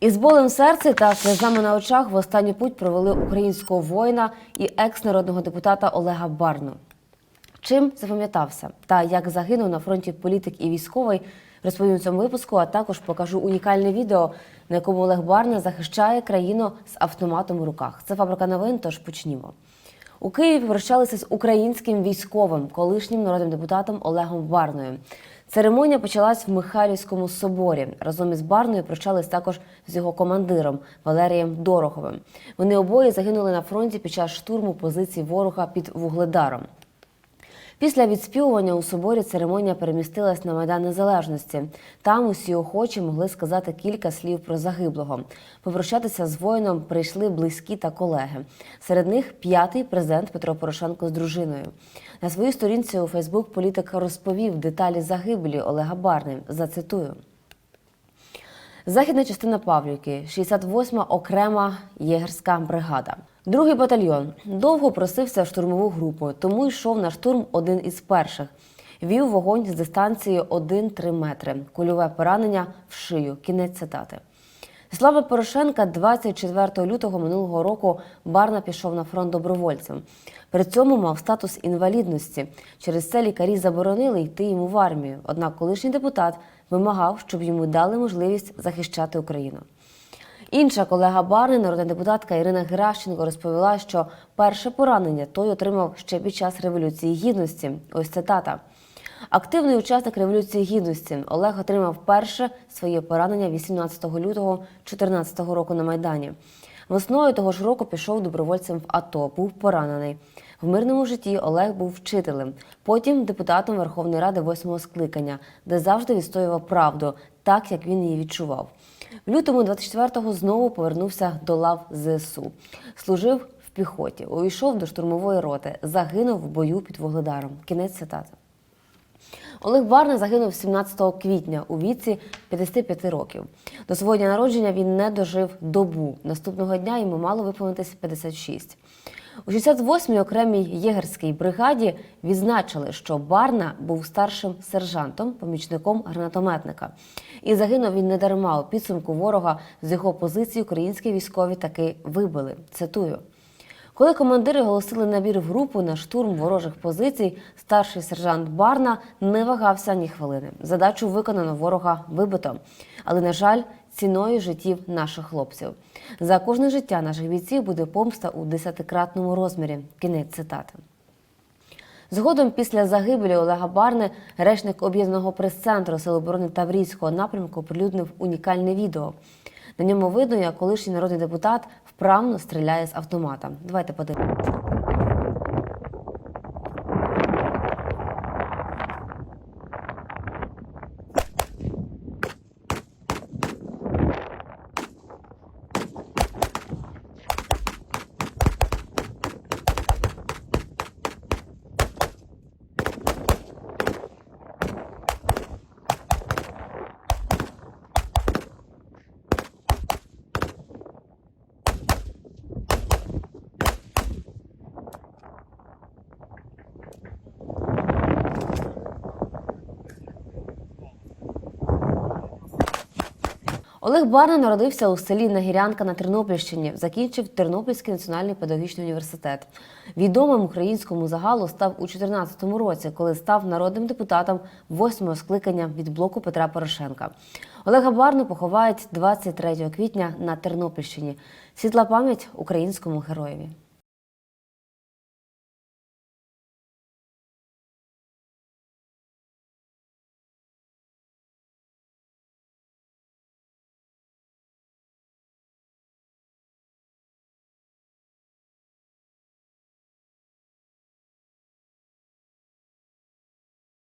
Із болем серця та сльозами на очах в останню путь провели українського воїна і екс-народного депутата Олега Барну. Чим запам'ятався та як загинув на фронті політик і військовий, розповім у цьому випуску, а також покажу унікальне відео, на якому Олег Барна захищає країну з автоматом у руках. Це фабрика новин, тож почнімо. У Києві прощалися з українським військовим, колишнім народним депутатом Олегом Барною. Церемонія почалась в Михайлівському соборі. Разом із Барною прощались також з його командиром Валерієм Дороховим. Вони обоє загинули на фронті під час штурму позицій ворога під Вугледаром. Після відспівування у соборі церемонія перемістилась на Майдан Незалежності. Там усі охочі могли сказати кілька слів про загиблого. Попрощатися з воїном прийшли близькі та колеги. Серед них п'ятий президент Петро Порошенко з дружиною. На своїй сторінці у Фейсбук політик розповів деталі загибелі Олега Барни. Зацитую. Західна частина Павлівки, 68-ма окрема єгерська бригада. Другий батальйон довго просився в штурмову групу, тому йшов на штурм один із перших. Вів вогонь з дистанції 1-3 метри. Кульове поранення в шию. Кінець цитати. Слава Порошенка 24 лютого минулого року Барна пішов на фронт добровольцем. При цьому мав статус інвалідності. Через це лікарі заборонили йти йому в армію. Однак колишній депутат вимагав, щоб йому дали можливість захищати Україну. Інша колега Барни, народна депутатка Ірина Геращенко, розповіла, що перше поранення той отримав ще під час Революції Гідності. Ось цитата. Активний учасник Революції Гідності Олег отримав перше своє поранення 18 лютого 2014 року на Майдані. Весною того ж року пішов добровольцем в АТО, був поранений. В мирному житті Олег був вчителем, потім депутатом Верховної Ради восьмого скликання, де завжди відстоював правду, так як він її відчував. В лютому 24-го знову повернувся до лав ЗСУ. Служив в піхоті, увійшов до штурмової роти, загинув в бою під Вугледаром. Кінець цитати. Олег Барна загинув 17 квітня у віці 55 років. До свого дня народження він не дожив добу. Наступного дня йому мало виповнитись 56. У 68-й окремій єгерській бригаді відзначили, що Барна був старшим сержантом, помічником гранатометника. І загинув він не дарма. У підсумку ворога з його позиції українські військові таки вибили. Цитую. Коли командири оголосили набір в групу на штурм ворожих позицій, старший сержант Барна не вагався ні хвилини. Задачу виконано ворога вибито. Але, на жаль, ціною життів наших хлопців. За кожне життя наших бійців буде помста у десятикратному розмірі. Кінець цитати. Згодом після загибелі Олега Барни речник об'єднаного прес-центру Сил оборони Таврійського напрямку оприлюднив унікальне відео. На ньому видно, як колишній народний депутат вправно стріляє з автомата. Давайте подивимося. Олег Барна народився у селі Нагірянка на Тернопільщині, закінчив Тернопільський національний педагогічний університет. Відомим українському загалу став у 2014 році, коли став народним депутатом восьмого скликання від блоку Петра Порошенка. Олега Барну поховають 23 квітня на Тернопільщині. Світла пам'ять українському героєві.